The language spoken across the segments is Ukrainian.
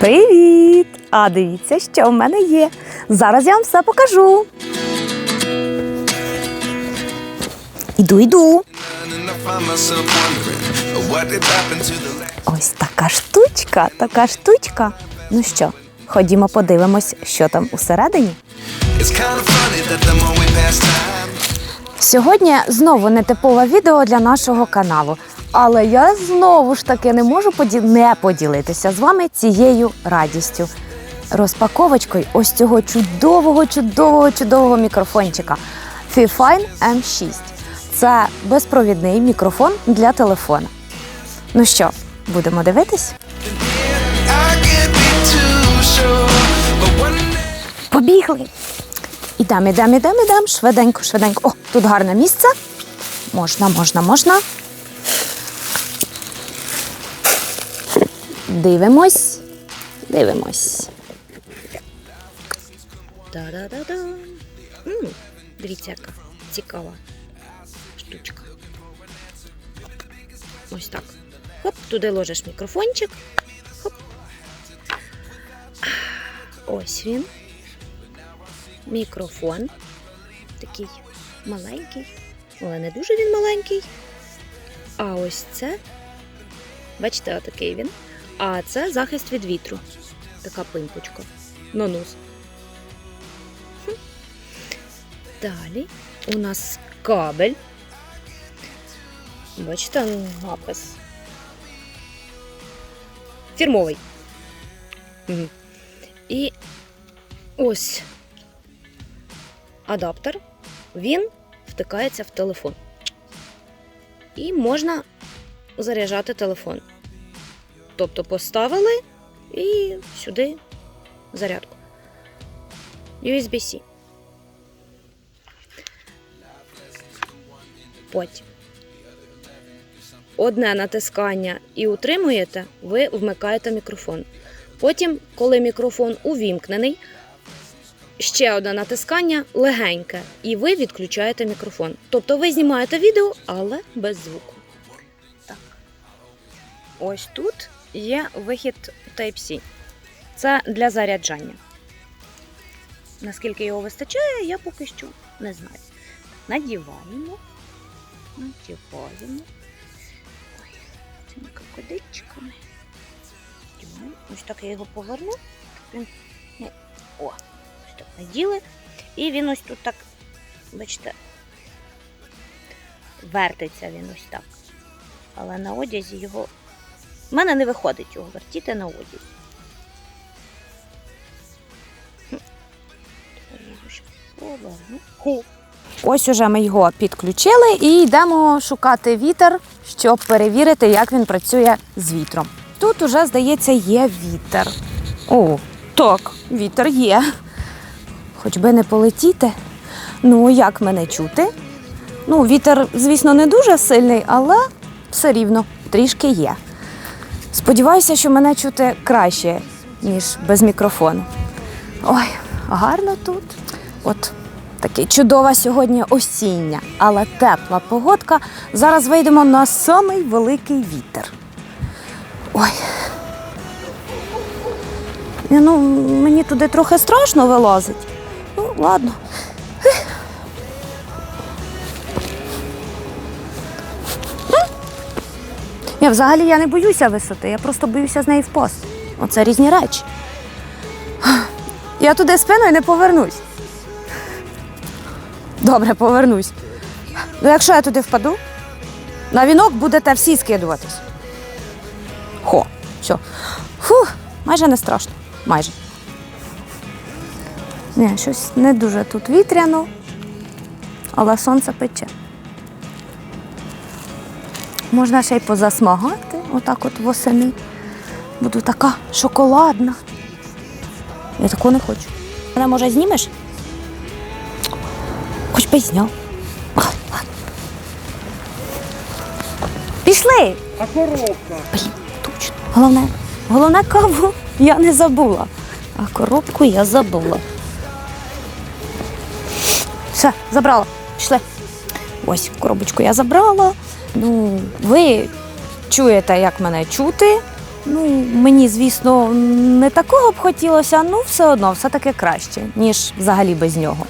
Привіт! А дивіться, що в мене є. Зараз я вам все покажу. Іду, last. Ось така штучка, така штучка. Ну що, ходімо подивимось, що там усередині. Сьогодні знову нетипове відео для нашого каналу. Але я знову ж таки не можу не поділитися з вами цією радістю. Розпаковочкою ось цього чудового, чудового, чудового мікрофончика Fifine M6. Це безпровідний мікрофон для телефона. Ну що, будемо дивитись? Побігли. Ідемо, ідемо, ідемо, ідемо. Швиденько, швиденько. О, тут гарне місце. Можна, можна, можна. Дивимось. Дивимось. Та-да-да-да. Дивіться, яка цікава штучка. Ось так. Хоп, туди ложиш мікрофончик. Хоп. Ось він мікрофон. Такий маленький, але не дуже він маленький. А ось це, бачите, отакий він. А це захист від вітру. Така пимпочка. На нос. Хм. Далі у нас кабель. Бачите, напис. Фірмовий. І ось адаптер, він втикається в телефон. І можна заряджати телефон. Тобто поставили і сюди зарядку. USB-C. Потім. Одне натискання і утримуєте, ви вмикаєте мікрофон. Потім, коли мікрофон увімкнений, ще одне натискання легеньке, і ви відключаєте мікрофон. Тобто ви знімаєте відео, але без звуку. Так. Ось тут є вихід Type-C. Це для заряджання. Наскільки його вистачає, я поки що не знаю. Надіваємо. Надіваємо. Ой, цими крокодильчиками. Ось так я його поверну. Він... О, ось так наділи. І він ось тут так, бачите, вертиться він ось так. Але на одязі його. У мене не виходить його вертіти на. Ху. Ось уже ми його підключили і йдемо шукати вітер, щоб перевірити, як він працює з вітром. Тут уже, здається, є вітер. О, так, вітер є. Хоч би не полетіти. Ну, як мене чути? Ну, вітер, звісно, не дуже сильний, але все рівно трішки є. Сподіваюся, що мене чути краще, ніж без мікрофону. Ой, гарно тут. От таке чудова сьогодні осіння, але тепла погодка. Зараз вийдемо на самий великий вітер. Ой. Ну, мені туди трохи страшно вилазить. Ну, ладно. Взагалі я не боюся висоти, я просто боюся з неї впасти. Оце різні речі. Я туди спиною не повернусь. Добре, повернусь. Ну, якщо я туди впаду, на вінок будете всі скидуватись. Хо, все. Фух, майже не страшно. Майже. Ні, щось не дуже тут вітряно, але сонце пече. Можна ще й позасмагати, отак от восени. Буду така шоколадна. Я такого не хочу. Мене може знімеш? Хоч би зняв. Пішли! А коробка? Блін, точно. Головне, головне каву я не забула. А коробку я забула. Все, забрала. Пішли. Ось коробочку я забрала. Ну, ви чуєте, як мене чути. Ну, мені, звісно, не такого б хотілося, ну все одно, все-таки краще, ніж взагалі без нього.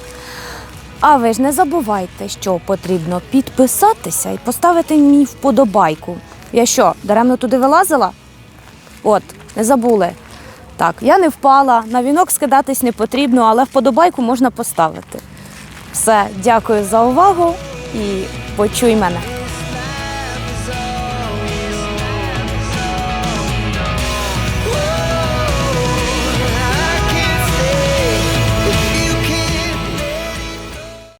А ви ж не забувайте, що потрібно підписатися і поставити мені вподобайку. Я що, даремно туди вилазила? От, не забули. Так, я не впала, на вінок скидатись не потрібно, але вподобайку можна поставити. Все, дякую за увагу і почуй мене.